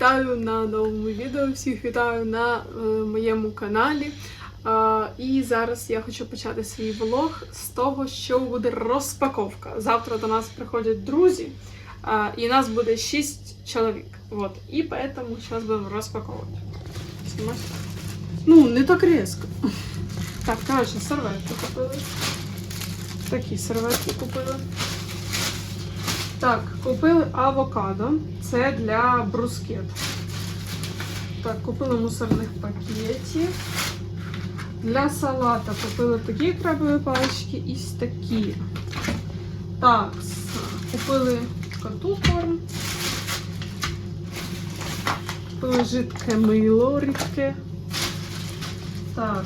вітаю на новому відео, всіх вітаю на е, моєму каналі. Е, і зараз я хочу почати свій влог з того, що буде розпаковка. Завтра до нас приходять друзі, е, і нас буде 6 чоловік. Вот. І поэтому зараз будемо розпаковувати. Ну, не так різко. Так, коротше, серветки купили. Такі серветки купили. Так, купили авокадо. Це для брускет. Так, купили мусорних пакетів. Для салата купили такі крабові палички і такі. Так, купили коту корм. Купили жидке мило рідке. Так.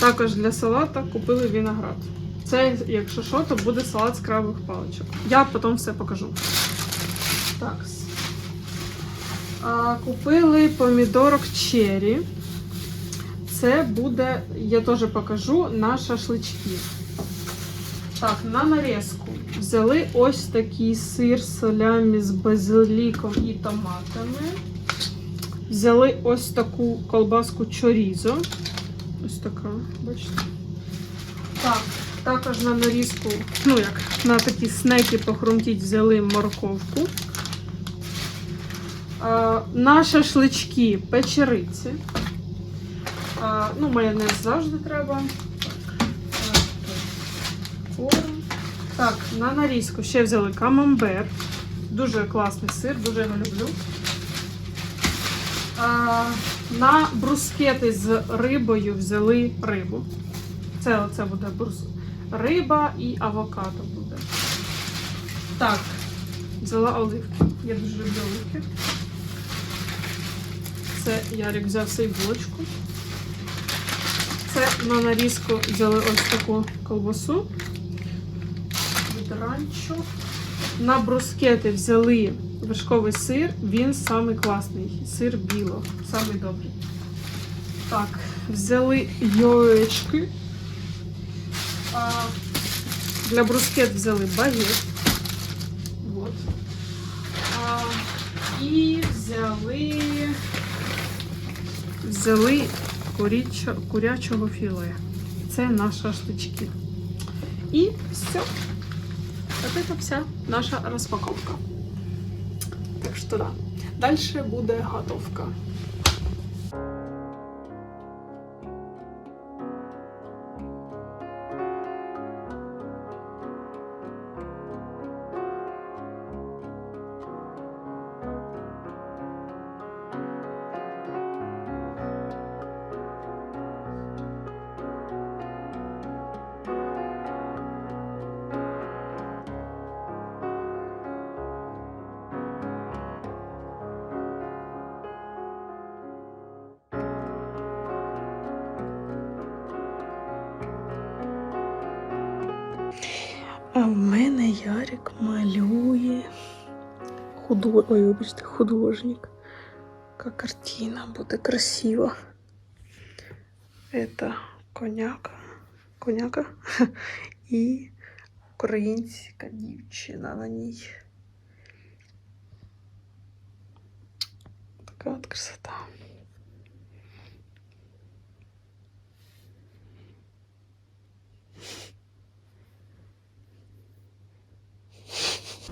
Також для салата купили виноград. Це, якщо що, то буде салат з крабових паличок. Я потім все покажу. Так. А, купили помідорок черрі. Це буде, я теж покажу, на шашлички. Так, на нарізку взяли ось такий сир солями з базиліком і томатами. Взяли ось таку колбаску чорізо. Ось така, бачите. Так, також на нарізку, ну як, на такі снеки похрумтіть взяли морковку. На шашлички печериці. Ну, майонез завжди треба. Так, на нарізку ще взяли камамбер. Дуже класний сир, дуже його люблю. На брускети з рибою взяли рибу. Це оце буде брус... риба і авокадо буде. Так, взяла оливки. Я дуже люблю оливки. Це Ярик взяв цей булочку. Це на нарізку взяли ось таку колбасу. Від ранчо. На брускети взяли вершковий сир. Він самий класний. Сир біло, самий добрий. Так, взяли яєчки. Для брускет взяли багет. Вот. А, і взяли, взяли курячо, курячого філе. Це на шашлички. І все. Вот это вся наша розпаковка. Так що да. Дальше буде готовка. В мене Ярик малює худо... Ой, вибачте, художник. Яка картина буде красива. Это коняка. Коняка і українська дівчина на ній. Така от красота.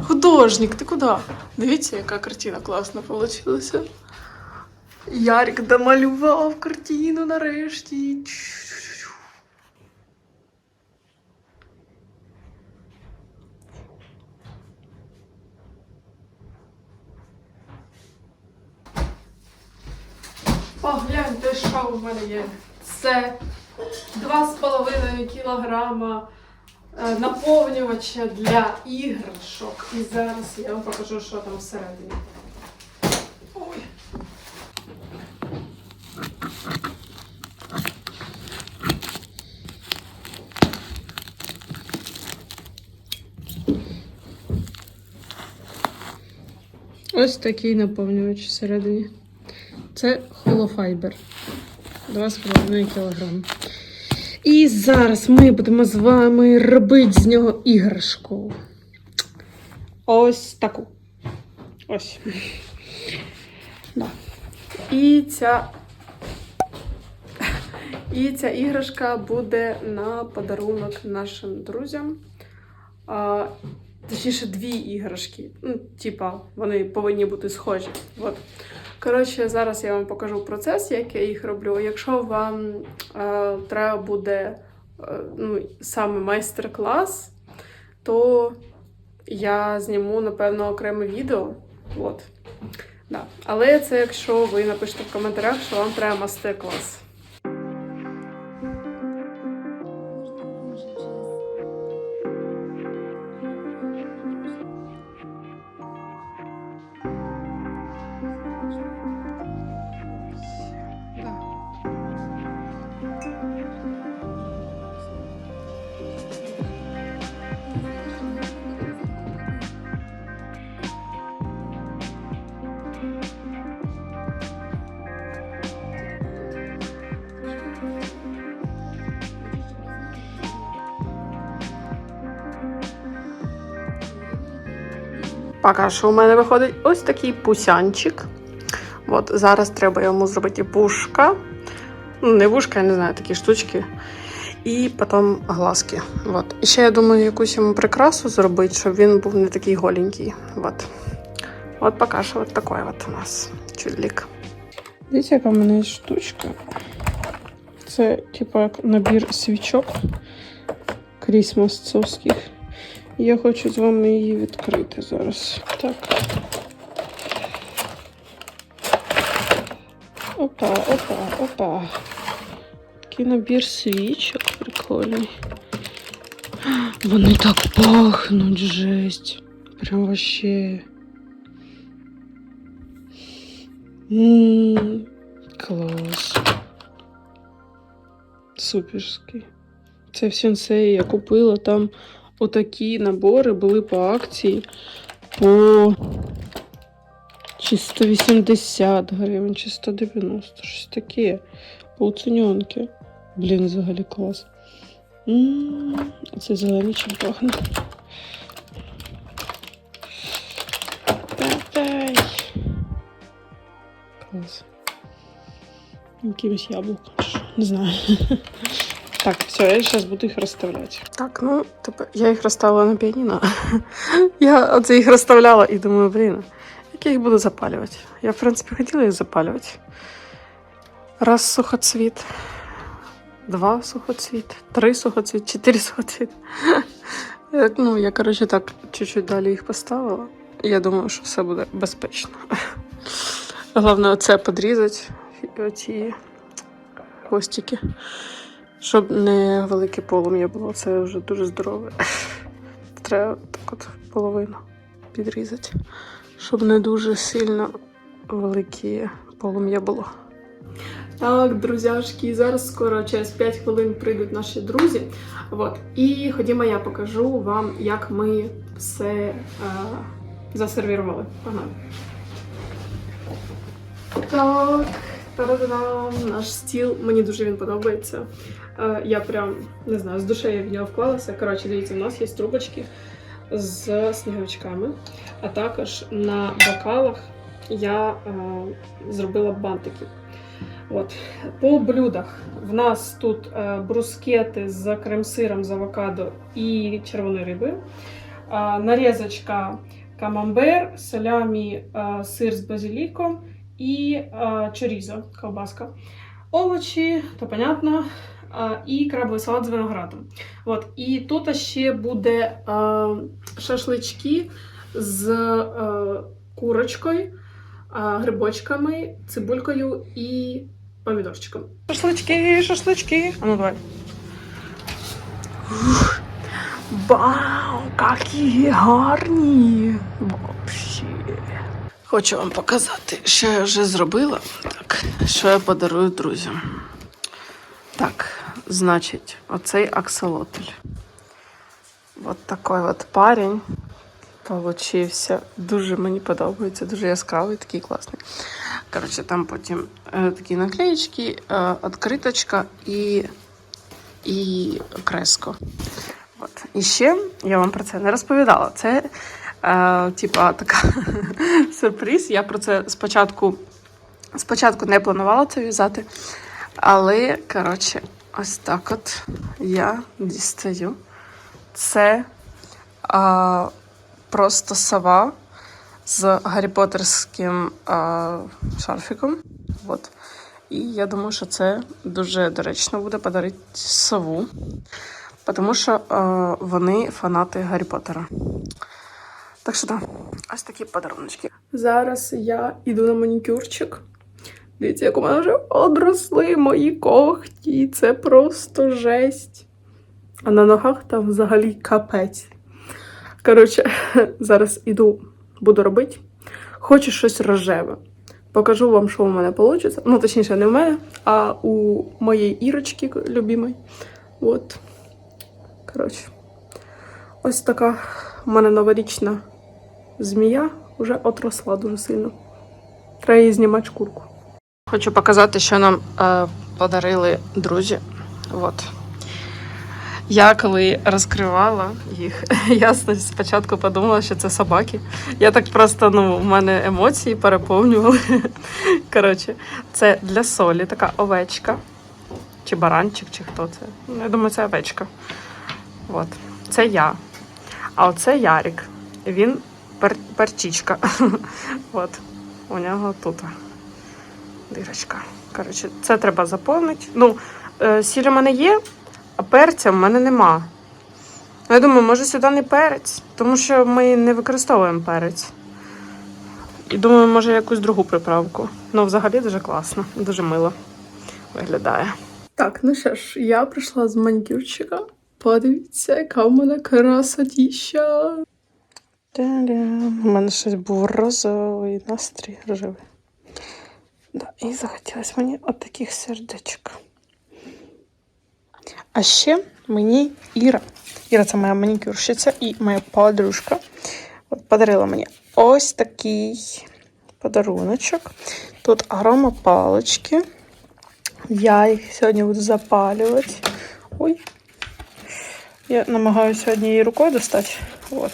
Художник, ти куди? Дивіться, яка картина класна вийшла. Ярик домалював картину нарешті. Погляньте, що в мене є. Це 2,5 кілограма наповнювача для іграшок. І зараз я вам покажу, що там всередині. Ось такий наповнювач всередині. Це холофайбер. 2,5 кг. І зараз ми будемо з вами робити з нього іграшку. Ось таку. Ось. Да. І ця. І ця іграшка буде на подарунок нашим друзям. А, точніше, дві іграшки. Ну, типа, вони повинні бути схожі. От. Коротше, зараз я вам покажу процес, як я їх роблю. Якщо вам е, треба буде е, ну, саме майстер-клас, то я зніму, напевно, окреме відео. От. Да. Але це якщо ви напишете в коментарях, що вам треба майстер-клас. Поки що у мене виходить ось такий пусянчик. От зараз треба йому зробити вушка. Ну, не вушка, я не знаю, такі штучки. І потім глазки. От. І ще я думаю, якусь йому прикрасу зробити, щоб він був не такий голенький. От. От поки що от такий от у нас чудлік. Дивіться, яка в мене є штучка. Це, типу, як набір свічок крісмасцовських. Я хочу з вами її відкрити зараз. Так. Опа, опа, опа. Такий набір свічок прикольний. Вони так пахнуть, жесть. Прям вообще. Ммм, клас. Суперський. Це в сенсеї я купила там отакі набори були по акції по чи 180 гривень, чи 190, щось таке. По оціньонки. Блін, взагалі клас. Це зелений чим пахне. Дай. Клас. Якимось яблуком. Не знаю. Так, все, я зараз буду їх розставляти. Так, ну, тепер я їх розставила на піаніно. я оце їх розставляла і думаю, блін, як я їх буду запалювати. Я, в принципі, хотіла їх запалювати. Раз сухоцвіт, два сухоцвіт, три сухоцвіт, чотири сухоцвіт. Ну, я, коротше, так чуть-чуть далі їх поставила. Я думаю, що все буде безпечно. Головне, оце підрізати, оці хвостики. Щоб не велике полум'я було, це вже дуже здорове. Треба так от половину підрізати, щоб не дуже сильно велике полум'я було. Так, друзяшки, зараз скоро через 5 хвилин прийдуть наші друзі. От. І ходімо, я покажу вам, як ми все е, засервірували. Так, та-да-дам, наш стіл. Мені дуже він подобається. Е, Я прям не знаю, з душею в нього вклалася. Коротше, дивіться, у нас є трубочки з сніговичками, а також на бокалах я е, зробила бантики. От. По блюдах в нас тут е, брускети з крем-сиром з авокадо і червоної риби. Е, нарізочка камамбер, салямі, е, сир з базиліком і е, чорізо, ковбаска. Овочі, то понятно, і крабовий салат з виноградом. От. І тут ще буде шашлички з е, курочкою, грибочками, цибулькою і помідорчиком. Шашлички, шашлички. А ну давай. Вау, які гарні! Вообще. Хочу вам показати, що я вже зробила. Так, що я подарую друзям. Так, значить, оцей аксолотль. От такий от парень получився. Дуже мені подобається, дуже яскравий, такий класний. Коротше, там потім е, такі наклеєчки, е, відкриточка і і креско. От. І ще я вам про це не розповідала. Це е, типа така сюрприз. Я про це спочатку, спочатку не планувала це в'язати. Але, коротше, ось так от я дістаю. Це а, просто сова з гарріпотерським а, шарфіком. От. І я думаю, що це дуже доречно буде подарити сову, тому що а, вони фанати Гаррі Поттера. Так що так, ось такі подарунки. Зараз я йду на манікюрчик. Дивіться, як у мене вже одросли мої когті. Це просто жесть. А на ногах там взагалі капець. Коротше, зараз іду, буду робити. Хочу щось рожеве. Покажу вам, що у мене вийде. Ну, точніше, не в мене, а у моєї Ірочки любимої. От. Коротше. Ось така у мене новорічна змія вже отросла дуже сильно. Треба їй знімати шкурку. Хочу показати, що нам е, подарили друзі. От. Я коли розкривала їх, я спочатку подумала, що це собаки. Я так просто, ну, в мене емоції переповнювали. Коротше, це для солі така овечка. Чи баранчик, чи хто це. Ну, я думаю, це овечка. От. Це я. А оце Ярік. Він пер, перчичка. От. У нього тут дирочка. Коротше, це треба заповнити. Ну, е, сіль у мене є, а перця в мене нема. Я думаю, може сюди не перець, тому що ми не використовуємо перець. І думаю, може якусь другу приправку. Ну, взагалі дуже класно, дуже мило виглядає. Так, ну що ж, я прийшла з манікюрчика. Подивіться, яка в мене красотіща. У мене щось був розовий настрій рожевий. Да, і захотілося мені от таких сердечок. А ще мені Іра. Іра це моя манікюрщиця і моя подружка. От подарила мені ось такий подаруночок. Тут аромапалочки. Я їх сьогодні буду запалювати. Ой. Я намагаюся однією рукою достати. От.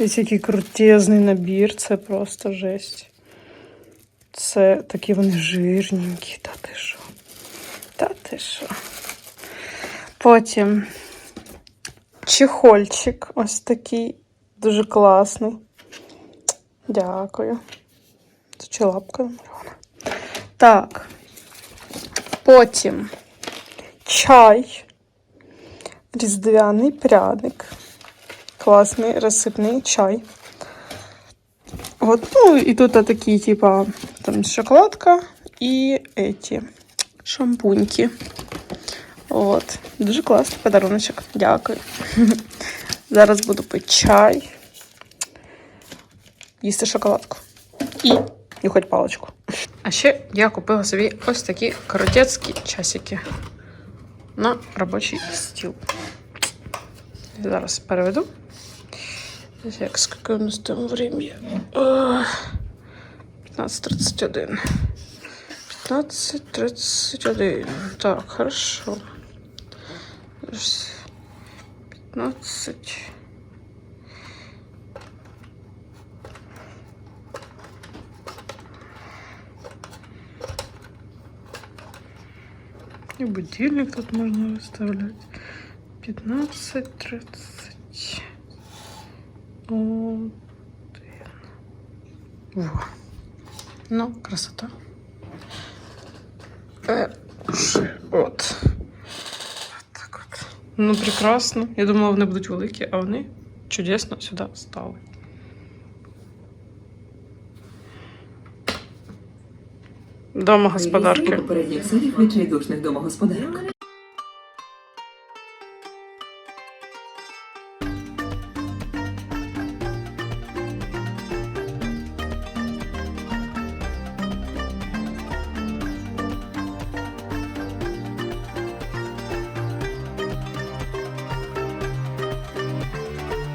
Ось який крутезний набір, це просто жесть. Це такі вони жирненькі, та ти що? Та ти що? Потім чехольчик ось такий, дуже класний. Дякую. Це чи лапка намальована? Так. Потім чай. Різдвяний пряник. Класний розсипний чай. От, ну, і тут такі, типа, там шоколадка і эти шампуньки. От. Дуже класний подаруночок. Дякую. Зараз буду пити чай. Їсти шоколадку. І нюхати паличку. А ще я купила собі ось такі коротецькі часики на робочий стіл. Зараз переведу. Як скільки у нас там время? Ох, 15.31. 15.31. Так, хорошо. Зараз. 15. И будильник тут можно выставлять. 15.30. Один. Во. Ну, красота. Е, от. Так от. Ну, прекрасно. Я думала, вони будуть великі, а вони чудесно сюди стали. Дома господарки. Попередніх.